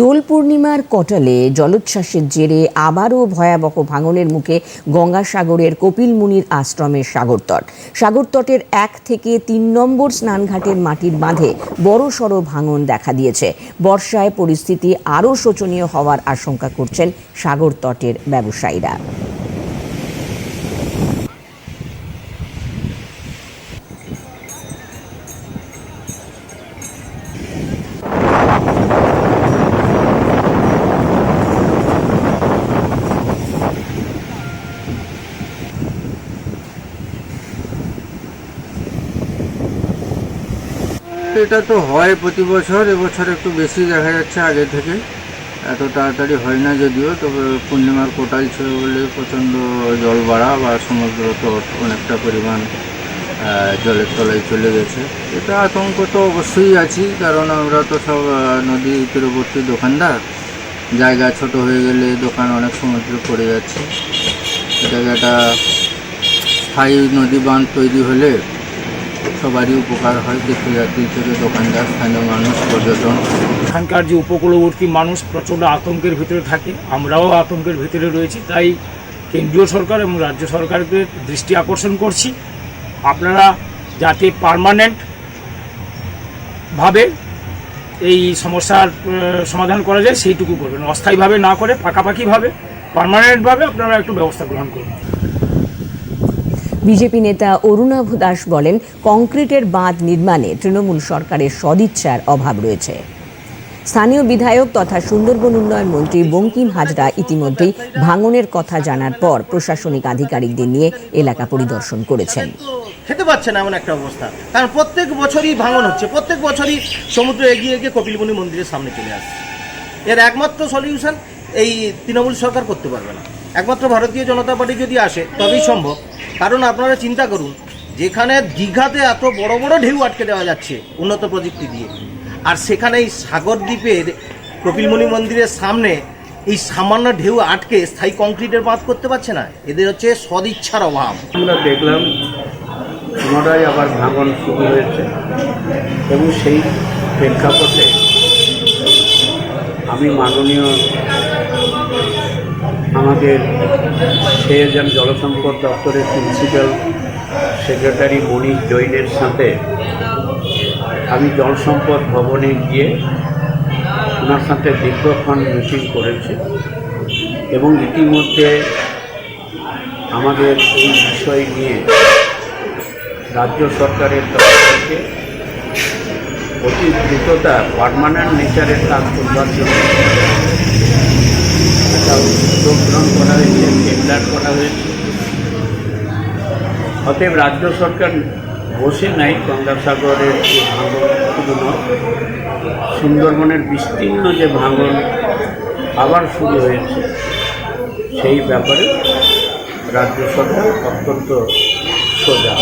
দোল পূর্ণিমার কটালে জলোচ্ছ্বাসের জেরে আবারও ভয়াবহ ভাঙনের মুখে গঙ্গাসাগরের কপিলমুনির আশ্রমের সাগরতট। সাগরতটের এক থেকে তিন নম্বর স্নানঘাটের মাটির বাঁধে বড় সড় ভাঙন দেখা দিয়েছে। বর্ষায় পরিস্থিতি আরও শোচনীয় হওয়ার আশঙ্কা করছেন সাগরতটের ব্যবসায়ীরা। এটা তো হয় প্রতি বছর, এবছর একটু বেশি দেখা যাচ্ছে আগে থেকে। এত তাড়াতাড়ি হয় না যদিও, তবে পূর্ণিমার কোটাল ছিল বলে প্রচণ্ড জল বাড়া বা সমুদ্র তো অনেকটা পরিমাণ জলের তলায় চলে গেছে। এটা আতঙ্ক তো অবশ্যই আছি কারণ আমরা তো সব নদী তীরবর্তী দোকানদার। জায়গা ছোট হয়ে গেলে দোকান অনেক সমুদ্রে পড়ে যাচ্ছে। এটাকে একটা স্থায়ী নদী বাঁধ তৈরি হলে সবারই উপকার হয় তীর্থযাত্রী থেকে দোকানদার, স্থানীয় মানুষ, পর্যটন। এখানকার যে উপকূলবর্তী মানুষ প্রচণ্ড আতঙ্কের ভিতরে থাকে, আমরাও আতঙ্কের ভিতরে রয়েছি, তাই কেন্দ্রীয় সরকার এবং রাজ্য সরকারকে দৃষ্টি আকর্ষণ করছি। আপনারা যাতে পারমানেন্ট ভাবে এই সমস্যার সমাধান করা যায়, সেইটুকু করবেন। অস্থায়ীভাবে না করে, পাকাপাকিভাবে পারমানেন্টভাবে আপনারা একটু ব্যবস্থা গ্রহণ করুন। বিজেপি নেতা অরুণাভ দাস বলেন, কংক্রিটের বাঁধ নির্মাণে তৃণমূল সরকারের সদিচ্ছার অভাব রয়েছে। স্থানীয় বিধায়ক তথা সুন্দরবন উন্নয়ন মন্ত্রী বঙ্কিম হাজরা ইতিমধ্যেই ভাঙনের কথা জানার পর প্রশাসনিক আধিকারিকদের নিয়ে এলাকা পরিদর্শন করেছেন। খেতে পাচ্ছে না এমন একটা অবস্থা। কারণ প্রত্যেক বছরই ভাঙন হচ্ছে। প্রত্যেক বছরই সমুদ্র এগিয়ে এগিয়ে কপিলমুনি মন্দিরের সামনে চলে আসছে। এর একমাত্র সলিউশন এই তৃণমূল সরকার করতে পারবে না। একমাত্র ভারতীয় জনতা পার্টি যদি আসে, তবেই সম্ভব। কারণ আপনারা চিন্তা করুন, যেখানে দীঘাতে এত বড় বড় ঢেউ আটকে দেওয়া যাচ্ছে উন্নত প্রযুক্তি দিয়ে, আর সেখানে এই সাগর দ্বীপের কপিলমুনি মন্দিরের সামনে এই সামান্য ঢেউ আটকে স্থায়ী কংক্রিটের বাঁধ করতে পারছে না, এদের হচ্ছে সদিচ্ছার অভাব। আমরা দেখলাম পুনরায় আবার ভাঙন শুরু হয়েছে, এবং সেই প্রেক্ষাপটে আমি মাননীয় আমাদের পেয়েজ অ্যান্ড জলসম্পদ দপ্তরের প্রিন্সিপাল সেক্রেটারি মনির জৈনের সাথে আমি জলসম্পদ ভবনে গিয়ে ওনার সাথে দীর্ঘক্ষণ মিটিং করেছি এবং ইতিমধ্যে আমাদের এই বিষয় নিয়ে রাজ্য সরকারের তরফ থেকে অতি দ্রুততা পারমানেন্ট নেচারের কাজ করবার জন্য করা হয়েছে করা হয়েছে অতএব রাজ্য সরকার বসে নাই গঙ্গাসাগরের যে ভাঙন, শুধু সুন্দরবনের বিস্তীর্ণ যে ভাঙন আবার শুরু হয়েছে, সেই ব্যাপারে রাজ্য সরকার অত্যন্ত সোজা।